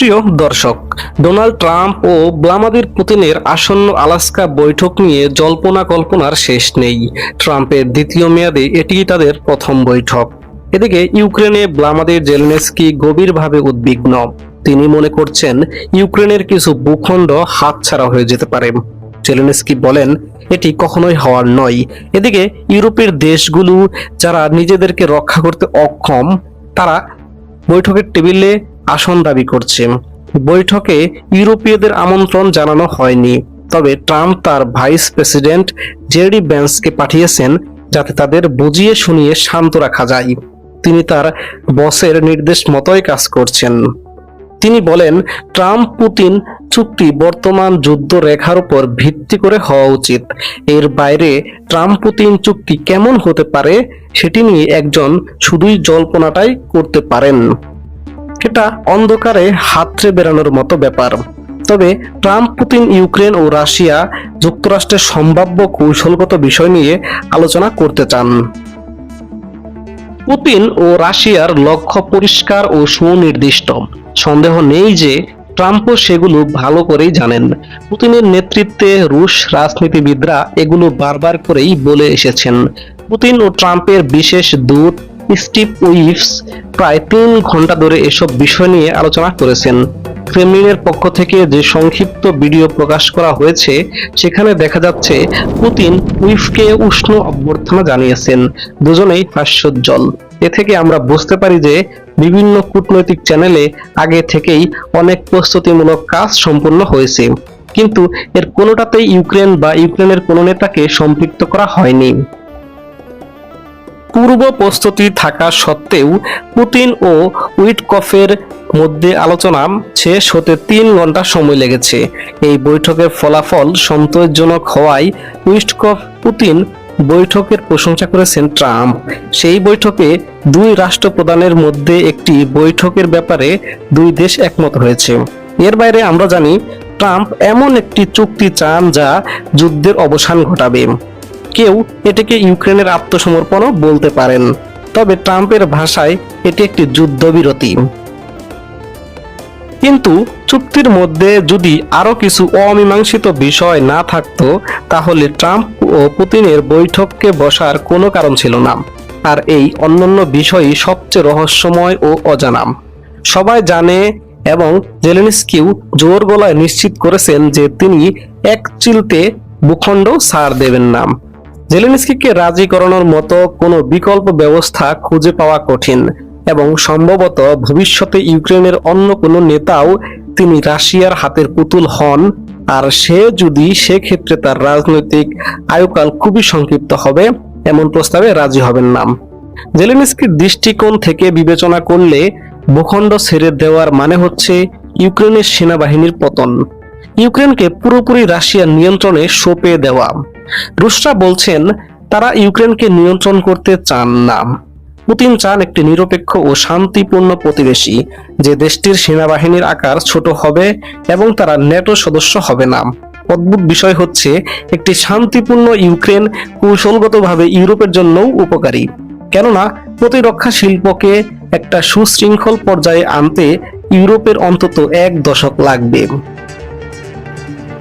সুপ্রিয় দর্শক, Donald Trump ও ব্লামাদির পুতিনের আসন্ন আলাস্কা বৈঠক নিয়ে জল্পনা কল্পনার শেষ নেই। ট্রাম্পের দ্বিতীয় মেয়াদে এটি তাদের প্রথম বৈঠক। এদিকে ইউক্রেনে ব্লামাদির জেলেনস্কি গভীরভাবে উদ্বিগ্ন। তিনি মনে করছেন, ইউক্রেনের কিছু ভূখণ্ড হাতছাড়া হয়ে যেতে পারে। জেলেনস্কি বলেন, এটি কখনোই হওয়ার নয়। এদিকে ইউরোপের দেশগুলো যারা নিজেদেরকে রক্ষা করতে অক্ষম, তারা বৈঠকের টেবিলে আসন দাবি করছে। বৈঠকে ইউরোপীয়দের আমন্ত্রণ জানানো হয়নি, তবে ট্রাম্প তার ভাইস প্রেসিডেন্ট জেডি ব্যান্সকে পাঠিয়েছেন যাতে তাদের বুঝিয়ে শুনিয়ে শান্ত রাখা যায়। তিনি তার বসের নির্দেশ মতোই কাজ করছেন। তিনি বলেন, ট্রাম্প পুতিন চুক্তি বর্তমান যুদ্ধ রেখার উপর ভিত্তি করে হওয়া উচিত। এর বাইরে ট্রাম্প পুতিন চুক্তি কেমন হতে পারে সেটি নিয়ে একজন শুধুই জল্পনাটাই করতে পারেন। এটা অন্ধকারে হাতড়ে বেরানোর মতো ব্যাপার। তবে ট্রাম্প, পুতিন, ইউক্রেন ও রাশিয়া যুক্তরাষ্ট্রের সম্ভাব্য কৌশলগত বিষয় নিয়ে আলোচনা করতে চান। পুতিন ও রাশিয়ার লক্ষ্য পরিষ্কার ও সুনির্দিষ্ট। সন্দেহ নেই যে ট্রাম্পও সেগুলো ভালো করেই জানেন। পুতিনের নেতৃত্বে রুশ রাজনীতিবিদরা এগুলো বারবার করেই বলে এসেছেন। পুতিন ও ট্রাম্পের বিশেষ দূত স্টিভ উইফস প্রায় তিন ঘণ্টা ধরে এসব বিষয় নিয়ে আলোচনা করেছেন। ক্রেমলিনের পক্ষ থেকে যে সংক্ষিপ্ত ভিডিও প্রকাশ করা হয়েছে, সেখানে দেখা যাচ্ছে পুতিন উইফকে উষ্ণ অভ্যর্থনা জানিয়েছেন। দুজনেই হাস্যোজ্জ্বল। এ থেকে আমরা বুঝতে পারি যে বিভিন্ন কূটনৈতিক চ্যানেলে আগে থেকেই অনেক প্রস্তুতিমূলক কাজ সম্পন্ন হয়েছে। কিন্তু এর কোনোটাতেই ইউক্রেন বা ইউক্রেনের কোনো নেতাকে সম্পৃক্ত করা হয়নি। পূর্ব প্রস্তুতি থাকা সত্ত্বেও পুতিন ও উইটকফের মধ্যে আলোচনা শেষ হতে তিন ঘণ্টা সময় লেগেছে। এই বৈঠকের ফলাফল সন্তোষজনক হওয়ায় উইটকফ পুতিন বৈঠকের প্রশংসা করেছেন ট্রাম্প। সেই বৈঠকে দুই রাষ্ট্রপ্রধানের মধ্যে একটি বৈঠকের ব্যাপারে দুই দেশ একমত হয়েছে। এর বাইরে আমরা জানি, ট্রাম্প এমন একটি চুক্তি চান যা যুদ্ধের অবসান ঘটাবে। কেউ এটিকে ইউক্রেনের আত্মসমর্পণও বলতে পারেন। তবে ট্রাম্পের ভাষায় এটি একটি যুদ্ধবিরতি। কিন্তু চুক্তির মধ্যে যদি আরও কিছু অমীমাংসিত বিষয় না থাকতো, তাহলে ট্রাম্প ও পুতিনের বৈঠককে বসার কোনো কারণ ছিল না। আর এই অন্যান্য বিষয়ই সবচেয়ে রহস্যময় ও অজানা। সবাই জানে এবং জেলেনস্কিও জোর গলায় নিশ্চিত করেছেন যে তিনি এক চিলতে ভূখণ্ড ছাড় দেবেন না। জেলেনস্কিকে রাজি করানোর মতো কোনো বিকল্প ব্যবস্থা খুঁজে পাওয়া কঠিন এবং সম্ভবত ভবিষ্যতে ইউক্রেনের অন্য কোনো নেতাও তিনি রাশিয়ার হাতের পুতুল হন, আর সে যদি সেক্ষেত্রে তার রাজনৈতিক আয়ুকাল খুবই সংক্ষিপ্ত হবে, এমন প্রস্তাবে রাজি হবেন না। জেলেনস্কির দৃষ্টিকোণ থেকে বিবেচনা করলে ভূখণ্ড ছেড়ে দেওয়ার মানে হচ্ছে ইউক্রেনের সেনাবাহিনীর পতন। ইউক্রেনকে পুরোপুরি রাশিয়ার নিয়ন্ত্রণে সঁপে দেওয়া। রুশরা বলছেন, তারা ইউক্রেনকে নিয়ন্ত্রণ করতে চান না। পুতিন চান একটি নিরপেক্ষ ও শান্তিপূর্ণ প্রতিবেশী, যে দেশটির সেনাবাহিনীর আকার ছোট হবে এবং তারা ন্যাটো সদস্য হবে না। অদ্ভুত বিষয় হচ্ছে, একটি শান্তিপূর্ণ ইউক্রেন কৌশলগতভাবে ইউরোপের জন্যও উপকারী। কেননা, প্রতিরক্ষা শিল্পকে একটা সুশৃঙ্খল পর্যায়ে আনতে ইউরোপের অন্তত এক দশক লাগবে।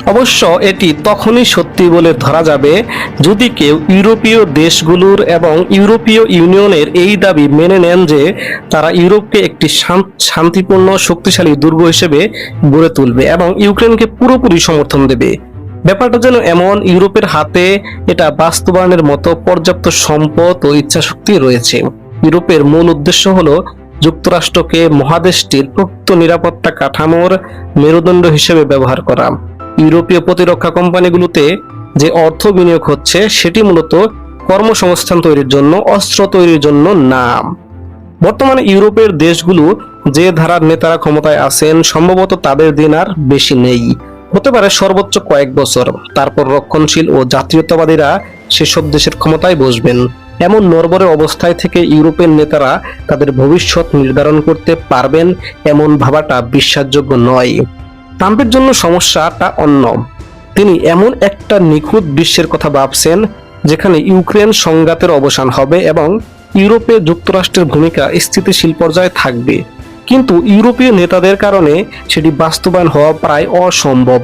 অবশ্য এটি তখনই সত্যি বলে ধরা যাবে যদি কেউ ইউরোপীয় দেশগুলোর এবং ইউরোপীয় ইউনিয়নের এই দাবি মেনে নেন যে তারা ইউরোপকে একটি শান্তিপূর্ণ, শক্তিশালী দুর্গ হিসেবে গড়ে তুলবে এবং ইউক্রেনকে পুরোপুরি সমর্থন দেবে। ব্যাপারটা যেন এমন, ইউরোপের হাতে এটা বাস্তবায়নের মতো পর্যাপ্ত সম্পদ ও ইচ্ছাশক্তি রয়েছে। ইউরোপের মূল উদ্দেশ্য হলো যুক্তরাষ্ট্রকে মহাদেশটির প্রকৃত নিরাপত্তা কাঠামোর মেরুদণ্ড হিসেবে ব্যবহার করা। ইউরোপীয় প্রতিরক্ষা কোম্পানিগুলোতে যে অর্থ বিনিয়োগ হচ্ছে, সেটি মূলত কর্মসংস্থান তৈরির জন্য, অস্ত্র তৈরির জন্য না বর্তমানে ইউরোপের দেশগুলো যে ধারার নেতারা ক্ষমতায় আছেন, সম্ভবত তাদের দিন আর বেশি নেই। হতে পারে সর্বোচ্চ কয়েক বছর। তারপর রক্ষণশীল ও জাতীয়তাবাদীরা সেসব দেশের ক্ষমতায় বসবেন। এমন নরবরে অবস্থায় থেকে ইউরোপের নেতারা তাদের ভবিষ্যৎ নির্ধারণ করতে পারবেন, এমন ভাবাটা বিশ্বাসযোগ্য নয়। ট্রাম্পের জন্য সমস্যাটা অন্য। তিনি এমন একটা নিখুঁত বিশ্বের কথা ভাবছেন, যেখানে ইউক্রেন সংঘাতের অবসান হবে এবং ইউরোপে যুক্তরাষ্ট্রের ভূমিকা স্থিতিশীল পর্যায়ে থাকবে। কিন্তু ইউরোপীয় নেতাদের কারণে সেটি বাস্তবায়ন হওয়া প্রায় অসম্ভব।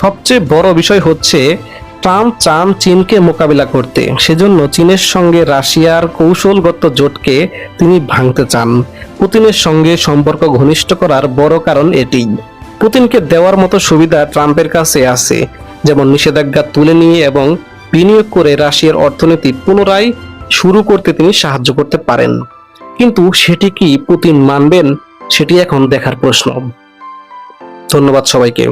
সবচেয়ে বড় বিষয় হচ্ছে ট্রাম্প চান চীনকে মোকাবিলা করতে। সেজন্য চীনের সঙ্গে রাশিয়ার কৌশলগত জোটকে তিনি ভাঙতে চান। পুতিনের সঙ্গে সম্পর্ক ঘনিষ্ঠ করার বড় কারণ এটিই পুতিনকে দেওয়ার মতো সুবিধা ট্রাম্পের কাছে আছে, যেমন নিষেধাজ্ঞা তুলে নিয়ে এবং বিনিয়োগ করে রাশিয়ার অর্থনীতি পুনরায় শুরু করতে তিনি সাহায্য করতে পারেন। কিন্তু সেটি কি পুতিন মানবেন, সেটি এখন দেখার প্রশ্ন। ধন্যবাদ সবাইকে।